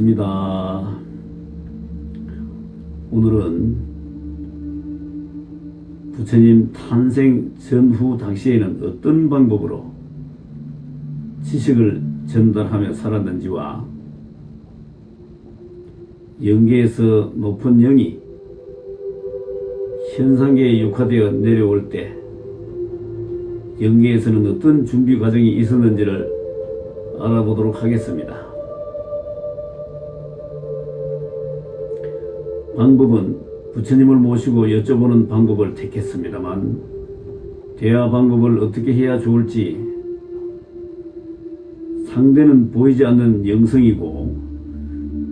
반갑습니다 오늘은 부처님 탄생 전후 당시에는 어떤 방법으로 지식을 전달하며 살았는지와 영계에서 높은 영이 현상계에 육화되어 내려올 때 영계에서는 어떤 준비 과정이 있었는지를 알아보도록 하겠습니다. 방법은 부처님을 모시고 여쭤보는 방법을 택했습니다만 대화 방법을 어떻게 해야 좋을지 상대는 보이지 않는 영성이고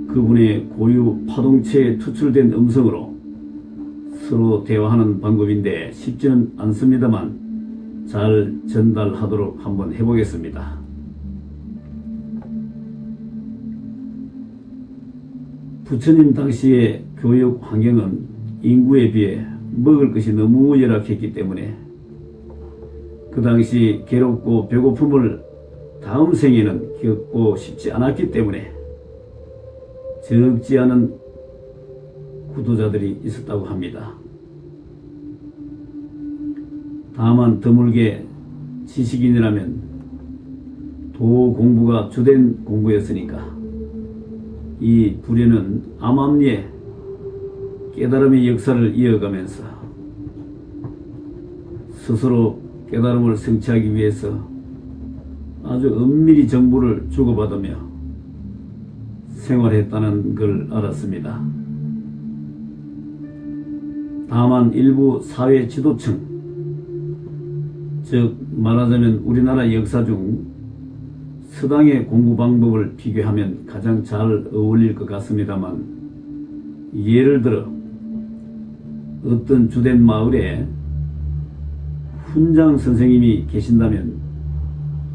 그분의 고유 파동체에 투출된 음성으로 서로 대화하는 방법인데 쉽지는 않습니다만 잘 전달하도록 한번 해보겠습니다. 부처님 당시의 교육 환경은 인구에 비해 먹을 것이 너무 열악했기 때문에 그 당시 괴롭고 배고픔을 다음 생에는 겪고 싶지 않았기 때문에 적지 않은 구도자들이 있었다고 합니다. 다만 드물게 지식인이라면 도 공부가 주된 공부였으니까 이 불의는 암암리에 깨달음의 역사를 이어가면서 스스로 깨달음을 성취하기 위해서 아주 은밀히 정보를 주고받으며 생활했다는 걸 알았습니다. 다만 일부 사회 지도층, 즉 말하자면 우리나라 역사 중 서당의 공부 방법을 비교하면 가장 잘 어울릴 것 같습니다만 예를 들어 어떤 주된 마을에 훈장 선생님이 계신다면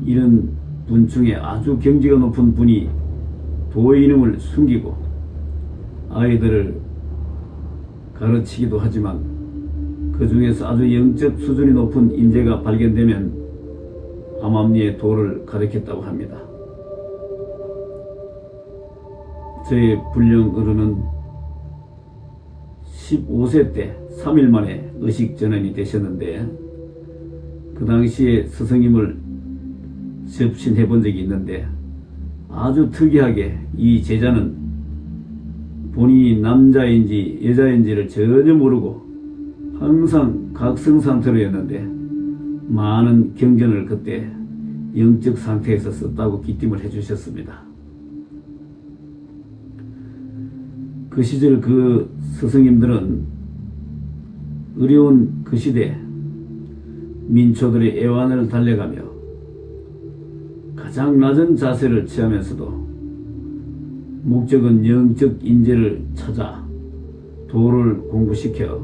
이런 분 중에 아주 경지가 높은 분이 도의 이름을 숨기고 아이들을 가르치기도 하지만 그 중에서 아주 영적 수준이 높은 인재가 발견되면 암암리의 도를 가르쳤다고 합니다. 저의 불령 어른은 15세 때 3일 만에 의식 전환이 되셨는데 그 당시에 스승님을 접신해 본 적이 있는데 아주 특이하게 이 제자는 본인이 남자인지 여자인지를 전혀 모르고 항상 각성 상태로였는데 많은 경전을 그때 영적 상태에서 썼다고 기tim을 해주셨습니다. 그 시절 그 스승님들은 어려운 그 시대 민초들의 애환을 달래가며 가장 낮은 자세를 취하면서도 목적은 영적 인재를 찾아 도를 공부시켜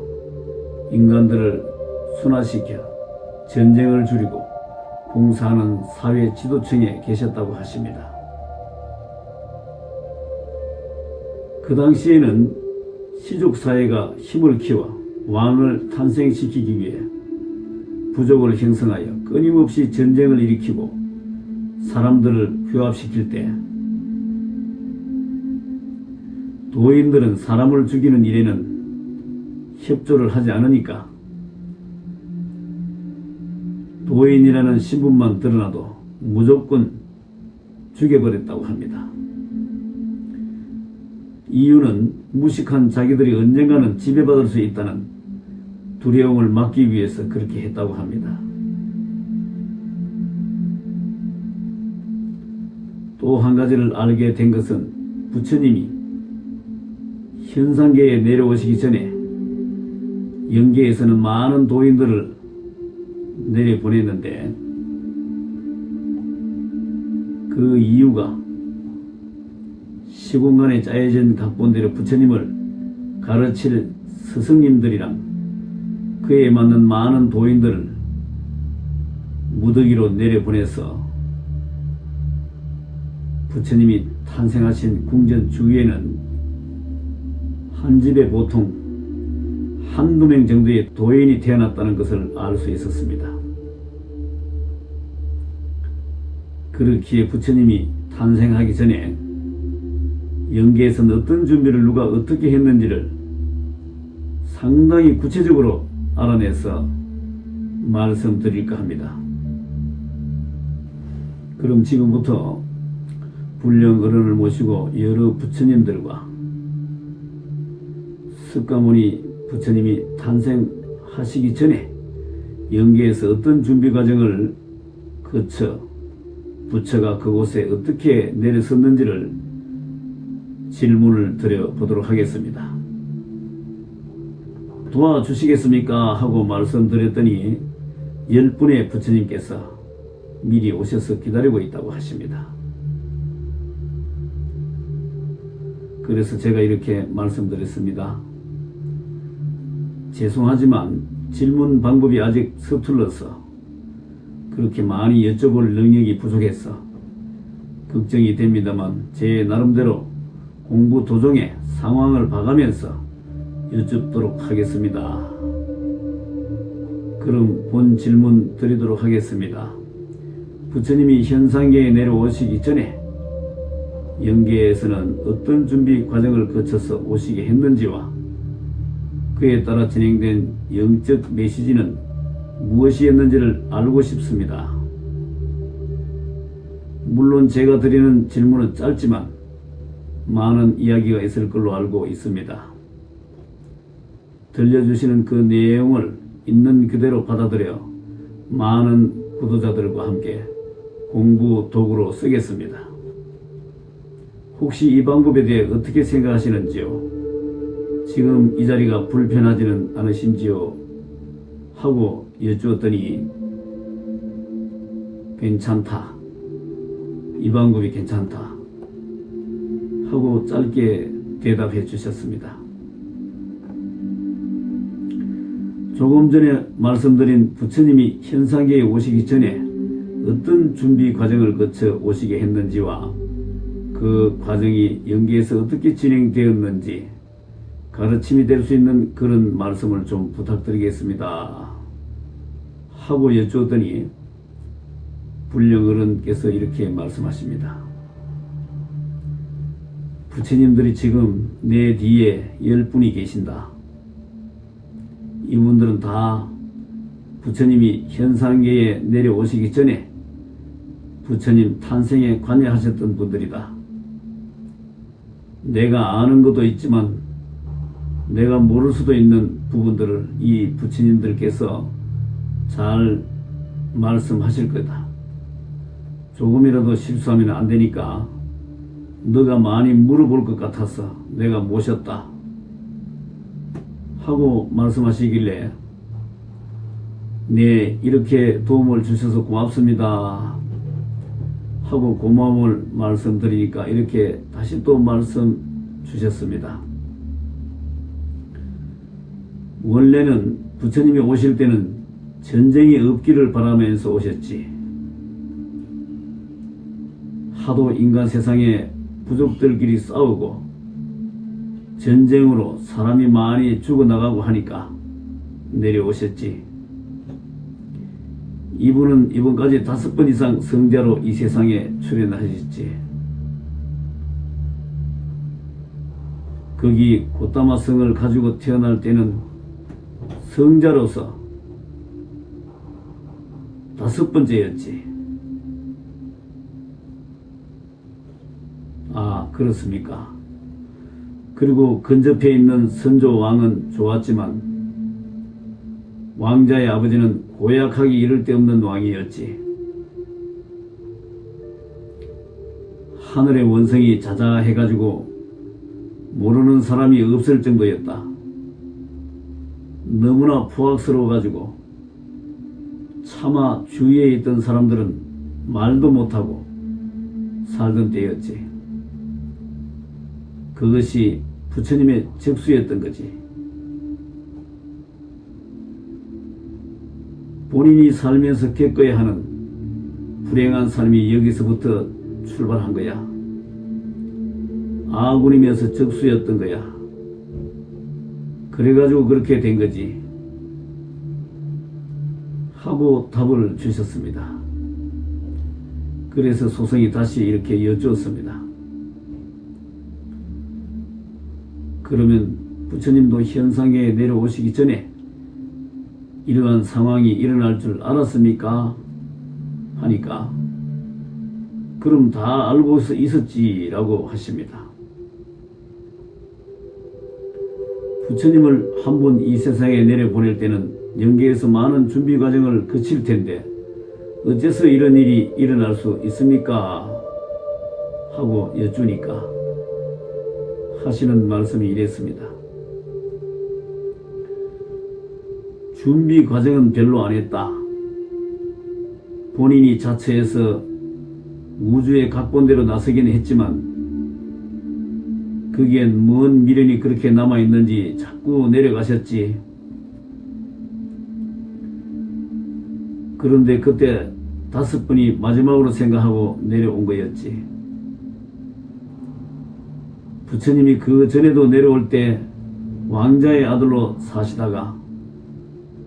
인간들을 순화시켜 전쟁을 줄이고 봉사하는 사회 지도층에 계셨다고 하십니다. 그 당시에는 시족 사회가 힘을 키워 왕을 탄생시키기 위해 부족을 형성하여 끊임없이 전쟁을 일으키고 사람들을 휴합시킬 때 도인들은 사람을 죽이는 일에는 협조를 하지 않으니까 도인이라는 신분만 드러나도 무조건 죽여버렸다고 합니다. 이유는 무식한 자기들이 언젠가는 지배받을 수 있다는 두려움을 막기 위해서 그렇게 했다고 합니다. 또 한 가지를 알게 된 것은 부처님이 현상계에 내려오시기 전에 영계에서는 많은 도인들을 내려보냈는데 그 이유가 시공간에 짜여진 각본대로 부처님을 가르칠 스승님들이랑 그에 맞는 많은 도인들을 무더기로 내려보내서 부처님이 탄생하신 궁전 주위에는 한 집에 보통 한두 명 정도의 도인이 태어났다는 것을 알 수 있었습니다. 그렇기에 부처님이 탄생하기 전에 영계에서는 어떤 준비를 누가 어떻게 했는지를 상당히 구체적으로 알아내서 말씀드릴까 합니다. 그럼 지금부터 불령 어른을 모시고 여러 부처님들과 석가모니 부처님이 탄생하시기 전에 영계에서 어떤 준비 과정을 거쳐 부처가 그곳에 어떻게 내려섰는지를 질문을 드려보도록 하겠습니다. 도와주시겠습니까? 하고 말씀드렸더니 열 분의 부처님께서 미리 오셔서 기다리고 있다고 하십니다. 그래서 제가 이렇게 말씀드렸습니다. 죄송하지만 질문 방법이 아직 서툴러서 그렇게 많이 여쭤볼 능력이 부족해서 걱정이 됩니다만 제 나름대로 공부 도중에 상황을 봐가면서 여쭙도록 하겠습니다. 그럼 본 질문 드리도록 하겠습니다. 부처님이 현상계에 내려오시기 전에 영계에서는 어떤 준비 과정을 거쳐서 오시게 했는지와 그에 따라 진행된 영적 메시지는 무엇이었는지를 알고 싶습니다. 물론 제가 드리는 질문은 짧지만 많은 이야기가 있을 걸로 알고 있습니다. 들려주시는 그 내용을 있는 그대로 받아들여 많은 구도자들과 함께 공부 도구로 쓰겠습니다. 혹시 이 방법에 대해 어떻게 생각하시는지요? 지금 이 자리가 불편하지는 않으신지요? 하고 여쭈었더니 괜찮다. 이 방법이 괜찮다. 하고 짧게 대답해 주셨습니다. 조금 전에 말씀드린 부처님이 현상계에 오시기 전에 어떤 준비 과정을 거쳐 오시게 했는지와 그 과정이 연계에서 어떻게 진행되었는지 가르침이 될 수 있는 그런 말씀을 좀 부탁드리겠습니다. 하고 여쭈었더니 불령어른께서 이렇게 말씀하십니다. 부처님들이 지금 내 뒤에 열 분이 계신다. 이분들은 다 부처님이 현상계에 내려오시기 전에 부처님 탄생에 관여하셨던 분들이다. 내가 아는 것도 있지만 내가 모를 수도 있는 부분들을 이 부처님들께서 잘 말씀하실 거다. 조금이라도 실수하면 안 되니까 너가 많이 물어볼 것 같아서 내가 모셨다. 하고 말씀하시길래 네 이렇게 도움을 주셔서 고맙습니다. 하고 고마움을 말씀드리니까 이렇게 다시 또 말씀 주셨습니다. 원래는 부처님이 오실 때는 전쟁이 없기를 바라면서 오셨지. 하도 인간 세상에 부족들끼리 싸우고 전쟁으로 사람이 많이 죽어나가고 하니까 내려오셨지. 이분은 이번까지 다섯 번 이상 성자로 이 세상에 출연하셨지. 거기 고타마 성을 가지고 태어날 때는 성자로서 다섯 번째였지. 아, 그렇습니까? 그리고 근접해 있는 선조 왕은 좋았지만 왕자의 아버지는 고약하기 이를 데 없는 왕이었지. 하늘의 원성이 자자해가지고 모르는 사람이 없을 정도였다. 너무나 포악스러워가지고 차마 주위에 있던 사람들은 말도 못하고 살던 때였지. 그것이 부처님의 적수였던 거지. 본인이 살면서 겪어야 하는 불행한 삶이 여기서부터 출발한 거야. 아군이면서 적수였던 거야. 그래가지고 그렇게 된 거지. 하고 답을 주셨습니다. 그래서 소성이 다시 이렇게 여쭈었습니다. 그러면 부처님도 현상에 내려오시기 전에 이러한 상황이 일어날 줄 알았습니까? 하니까 그럼 다 알고 있었지라고 하십니다. 부처님을 한 번 이 세상에 내려보낼 때는 영계에서 많은 준비 과정을 거칠 텐데 어째서 이런 일이 일어날 수 있습니까? 하고 여쭈니까 하시는 말씀이 이랬습니다. 준비 과정은 별로 안 했다. 본인이 자처해서 우주의 각본대로 나서기는 했지만 거기엔 뭔 미련이 그렇게 남아있는지 자꾸 내려가셨지. 그런데 그때 다섯 분이 마지막으로 생각하고 내려온 거였지. 부처님이 그 전에도 내려올 때 왕자의 아들로 사시다가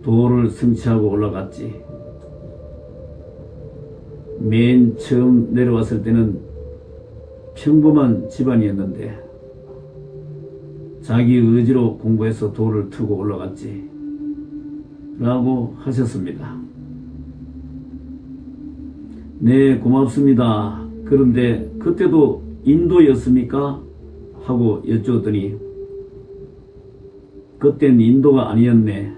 도를 성취하고 올라갔지. 맨 처음 내려왔을 때는 평범한 집안이었는데 자기 의지로 공부해서 도를 트고 올라갔지. 라고 하셨습니다. 네, 고맙습니다. 그런데 그때도 인도였습니까? 하고 여쭈었더니 그땐 인도가 아니었네.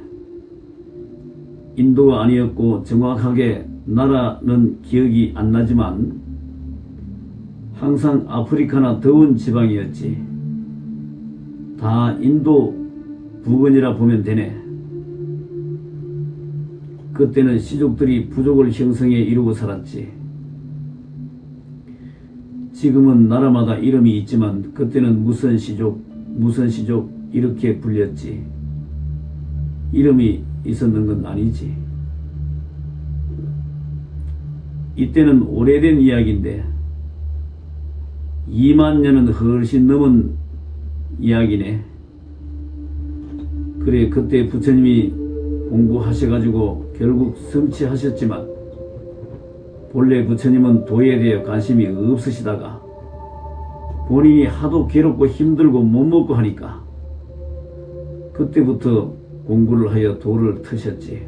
인도가 아니었고 정확하게 나라는 기억이 안 나지만 항상 아프리카나 더운 지방이었지. 다 인도 부근이라 보면 되네. 그때는 시족들이 부족을 형성해 이루고 살았지. 지금은 나라마다 이름이 있지만 그때는 무슨 시족, 무슨 시족 이렇게 불렸지. 이름이 있었는 건 아니지. 이때는 오래된 이야기인데 2만 년은 훨씬 넘은 이야기네. 그래 그때 부처님이 공부하셔가지고 결국 성취하셨지만 본래 부처님은 도에 대해 관심이 없으시다가 본인이 하도 괴롭고 힘들고 못 먹고 하니까 그때부터 공부를 하여 도를 트셨지.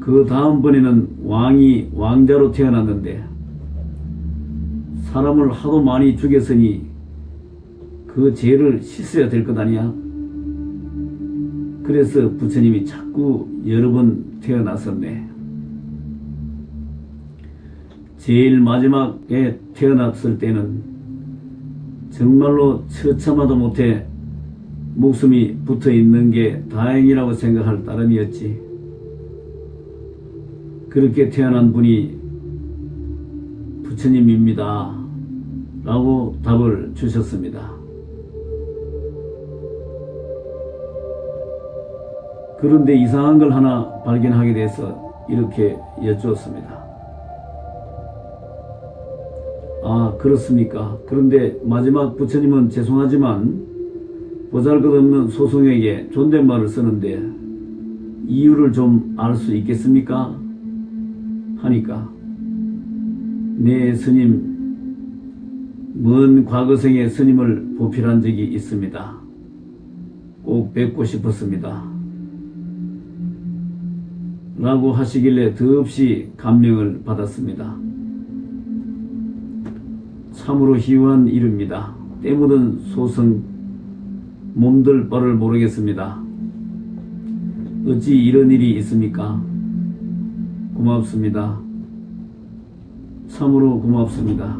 그 다음번에는 왕이 왕자로 태어났는데 사람을 하도 많이 죽였으니 그 죄를 씻어야 될 것 아니야? 그래서 부처님이 자꾸 여러 번 태어났었네. 제일 마지막에 태어났을 때는 정말로 처참하도 못해 목숨이 붙어 있는 게 다행이라고 생각할 따름이었지. 그렇게 태어난 분이 부처님입니다. 라고 답을 주셨습니다. 그런데 이상한 걸 하나 발견하게 돼서 이렇게 여쭈었습니다. 아, 그렇습니까? 그런데 마지막 부처님은 죄송하지만 보잘것없는 소송에게 존댓말을 쓰는데 이유를 좀 알 수 있겠습니까? 하니까 네 스님 먼 과거생에 스님을 보필한 적이 있습니다. 꼭 뵙고 싶었습니다. 라고 하시길래 더없이 감명을 받았습니다. 참으로 희유한 일입니다. 때묻은 소성 몸들 바를 모르겠습니다. 어찌 이런 일이 있습니까? 고맙습니다. 참으로 고맙습니다.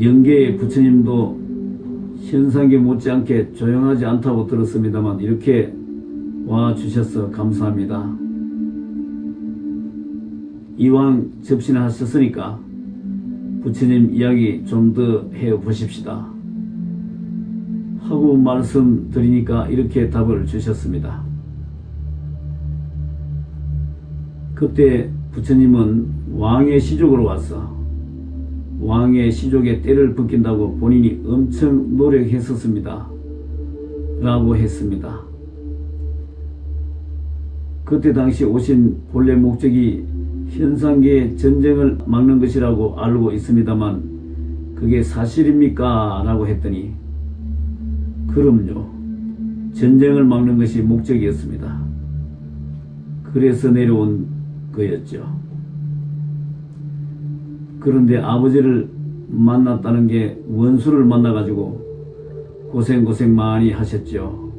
영계의 부처님도 현상계 못지않게 조용하지 않다고 들었습니다만 이렇게 와 주셔서 감사합니다. 이왕 접신을 하셨으니까 부처님 이야기 좀 더 해 보십시다. 하고 말씀드리니까 이렇게 답을 주셨습니다. 그때 부처님은 왕의 시족으로 와서 왕의 시족에 때를 벗긴다고 본인이 엄청 노력했었습니다. 라고 했습니다. 그때 당시 오신 본래 목적이 현상계의 전쟁을 막는 것이라고 알고 있습니다만 그게 사실입니까? 라고 했더니 그럼요. 전쟁을 막는 것이 목적이었습니다. 그래서 내려온 거였죠. 그런데 아버지를 만났다는 게 원수를 만나가지고 고생고생 많이 하셨죠.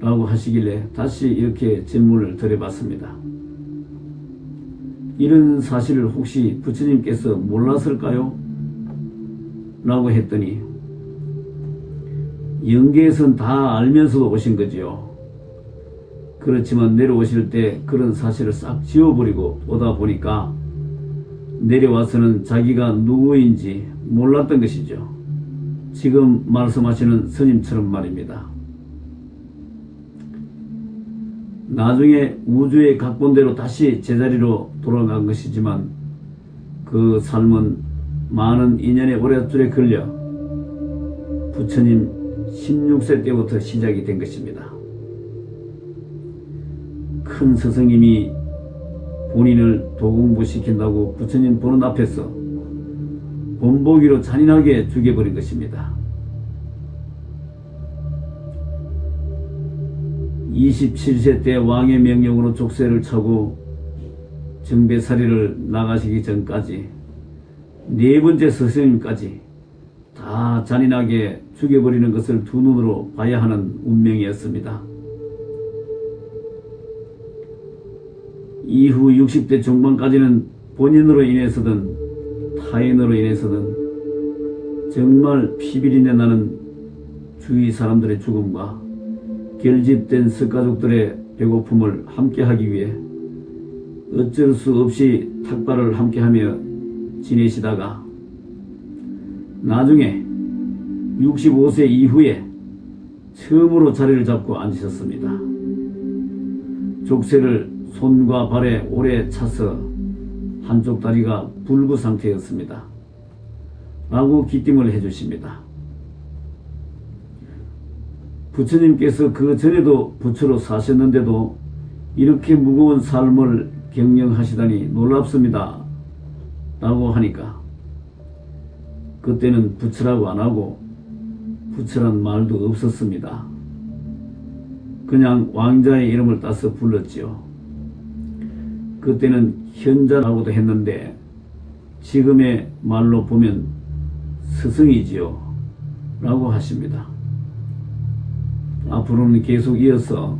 라고 하시길래 다시 이렇게 질문을 드려봤습니다. 이런 사실을 혹시 부처님께서 몰랐을까요? 라고 했더니 영계에선 다 알면서도 오신 거지요. 그렇지만 내려오실 때 그런 사실을 싹 지워버리고 오다 보니까 내려와서는 자기가 누구인지 몰랐던 것이죠. 지금 말씀하시는 스님처럼 말입니다. 나중에 우주의 각본대로 다시 제자리로 돌아간 것이지만 그 삶은 많은 인연의 오랫줄에 걸려 부처님 16세 때부터 시작이 된 것입니다. 큰 스승님이 본인을 도공부시킨다고 부처님 보는 앞에서 본보기로 잔인하게 죽여버린 것입니다. 27세 때 왕의 명령으로 족쇄를 차고 정배살이를 나가시기 전까지 네 번째 스승님까지 다 잔인하게 죽여버리는 것을 두 눈으로 봐야 하는 운명이었습니다. 이후 60대 중반까지는 본인으로 인해서든 타인으로 인해서든 정말 피비린내 나는 주위 사람들의 죽음과 결집된 석가족들의 배고픔을 함께하기 위해 어쩔 수 없이 탁발을 함께하며 지내시다가 나중에 65세 이후에 처음으로 자리를 잡고 앉으셨습니다. 족쇄를 손과 발에 오래 차서 한쪽 다리가 불구 상태였습니다. 라고 기침을 해주십니다. 부처님께서 그 전에도 부처로 사셨는데도 이렇게 무거운 삶을 경영하시다니 놀랍습니다. 라고 하니까 그때는 부처라고 안 하고 부처란 말도 없었습니다. 그냥 왕자의 이름을 따서 불렀지요. 그때는 현자라고도 했는데 지금의 말로 보면 스승이지요. 라고 하십니다. 앞으로는 계속 이어서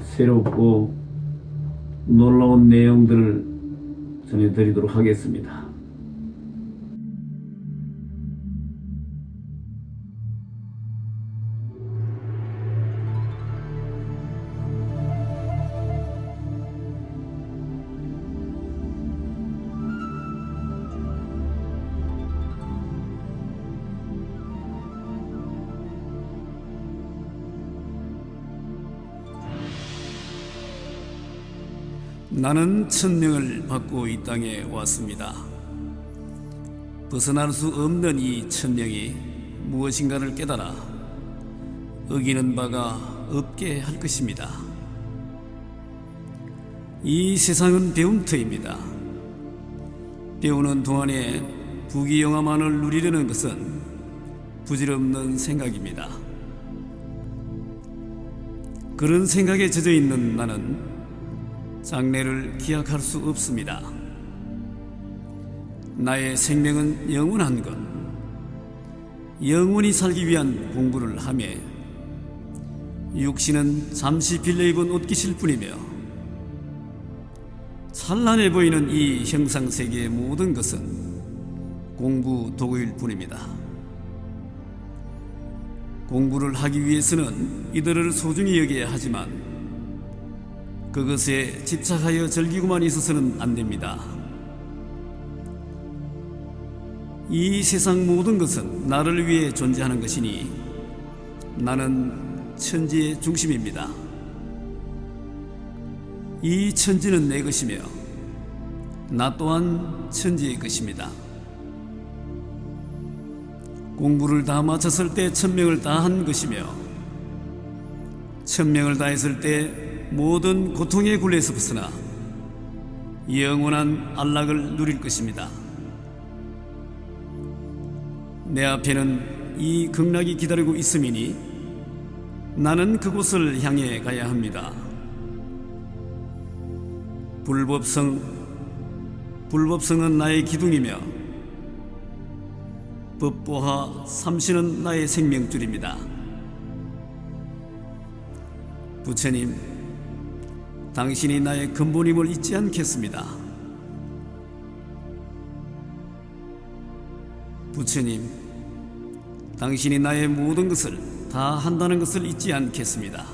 새롭고 놀라운 내용들을 전해드리도록 하겠습니다. 나는 천명을 받고 이 땅에 왔습니다. 벗어날 수 없는 이 천명이 무엇인가를 깨달아 어기는 바가 없게 할 것입니다. 이 세상은 배움터입니다. 배우는 동안에 부귀영화만을 누리려는 것은 부질없는 생각입니다. 그런 생각에 젖어 있는 나는 장래를 기약할 수 없습니다. 나의 생명은 영원한 것, 영원히 살기 위한 공부를 하며 육신은 잠시 빌려 입은 옷깃일 뿐이며 찬란해 보이는 이 형상 세계의 모든 것은 공부 도구일 뿐입니다. 공부를 하기 위해서는 이들을 소중히 여겨야 하지만 그것에 집착하여 즐기고만 있어서는 안 됩니다. 이 세상 모든 것은 나를 위해 존재하는 것이니 나는 천지의 중심입니다. 이 천지는 내 것이며 나 또한 천지의 것입니다. 공부를 다 마쳤을 때 천명을 다 한 것이며 천명을 다했을 때 모든 고통의 굴레에서 벗어나 영원한 안락을 누릴 것입니다. 내 앞에는 이 극락이 기다리고 있음이니 나는 그곳을 향해 가야 합니다. 불법성, 불법성은 나의 기둥이며 법보하 삼신은 나의 생명줄입니다. 부처님, 당신이 나의 근본임을 잊지 않겠습니다. 부처님, 당신이 나의 모든 것을 다 한다는 것을 잊지 않겠습니다.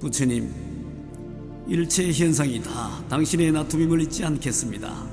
부처님, 일체 현상이 다 당신의 나툼임을 잊지 않겠습니다.